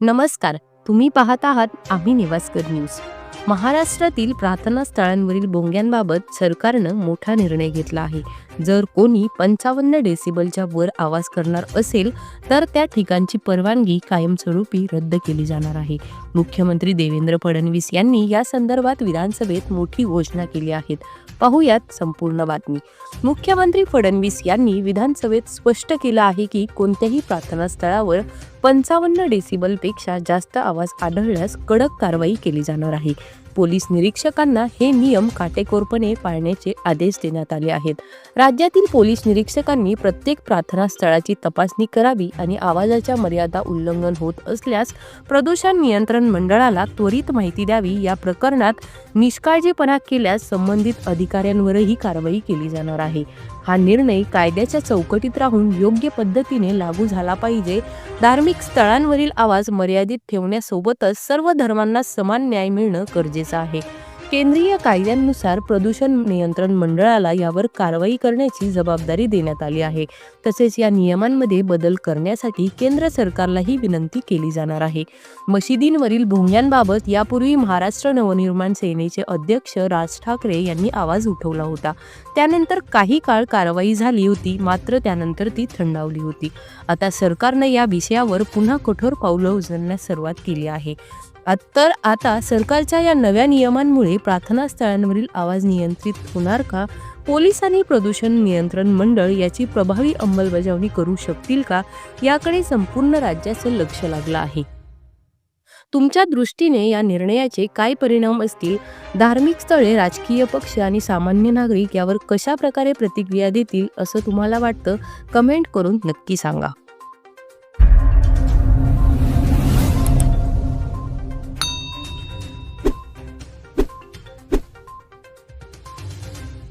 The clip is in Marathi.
नमस्कार तुम्ही पाहत आहात आम्ही निवासकर न्यूज. महाराष्ट्रातील प्रार्थना स्थळांवरील बोंग्यांबाबत सरकारनं मोठा निर्णय घेतला आहे. जर कोणी पंचावन्न डेसिबलच्या वर आवाज करणार असेल तर त्या ठिकाणची परवानगी कायमस्वरूपी रद्द केली जाणार आहे. मुख्यमंत्री देवेंद्र फडणवीस यांनी या संदर्भात विधानसभेत मोठी घोषणा केली आहे पाहूयात संपूर्ण बातमी. मुख्यमंत्री फडणवीस यांनी विधानसभेत स्पष्ट केलं आहे की कोणत्याही प्रार्थना स्थळावर पंचावन्न डेसिबलपेक्षा जास्त आवाज आढळल्यास कडक कारवाई केली जाणार आहे. पोलीस निरीक्षकांना हे नियम काटेकोरपणे पाळण्याचे आदेश देण्यात आले आहेत. राज्यातील पोलीस निरीक्षकांनी प्रत्येक प्रार्थना स्थळाची तपासणी करावी आणि आवाजाच्या मर्यादा उल्लंघन होत असल्यास प्रदूषण नियंत्रण मंडळाला त्वरित माहिती द्यावी. या प्रकरणात निष्काळजीपणा केल्यास संबंधित अधिकाऱ्यांवरही कारवाई केली जाणार आहे. हा निर्णय कायद्याच्या चौकटीत राहून योग्य पद्धतीने लागू झाला पाहिजे. धार्मिक स्थळांवरील आवाज मर्यादित ठेवण्यासोबतच सर्व धर्मांना समान न्याय मिळणं गरजेचं आहे. केंद्रीय कायद्यांनुसार प्रदूषण नियंत्रण मंडळाला यावर कारवाई करण्याची जबाबदारी देण्यात आली आहे. तसेच या नियमांमध्ये बदल करण्यासाठी केंद्र सरकारलाही विनंती केली जाणार आहे. मशिदींवरील भोंग्यांबाबत यापूर्वी महाराष्ट्र नवनिर्माण सेनेचे अध्यक्ष राज ठाकरे यांनी आवाज उठवला होता. त्यानंतर काही काळ कारवाई झाली होती मात्र त्यानंतर ती थंडावली होती. आता सरकारनं या विषयावर पुन्हा कठोर पावलं उचलण्यास सुरुवात केली आहे. तर आता सरकारच्या या नव्या नियमांमुळे प्रार्थना स्थळांवरील आवाज नियंत्रित होणार का? पोलीस आणि प्रदूषण नियंत्रण मंडळ याची प्रभावी अंमलबजावणी करू शकतील का? याकडे संपूर्ण राज्याचं लक्ष लागलं आहे. तुमच्या दृष्टीने या निर्णयाचे काय परिणाम असतील? धार्मिक स्थळे राजकीय पक्ष आणि सामान्य नागरिक यावर कशा प्रकारे प्रतिक्रिया देतील असं तुम्हाला वाटतं? कमेंट करून नक्की सांगा.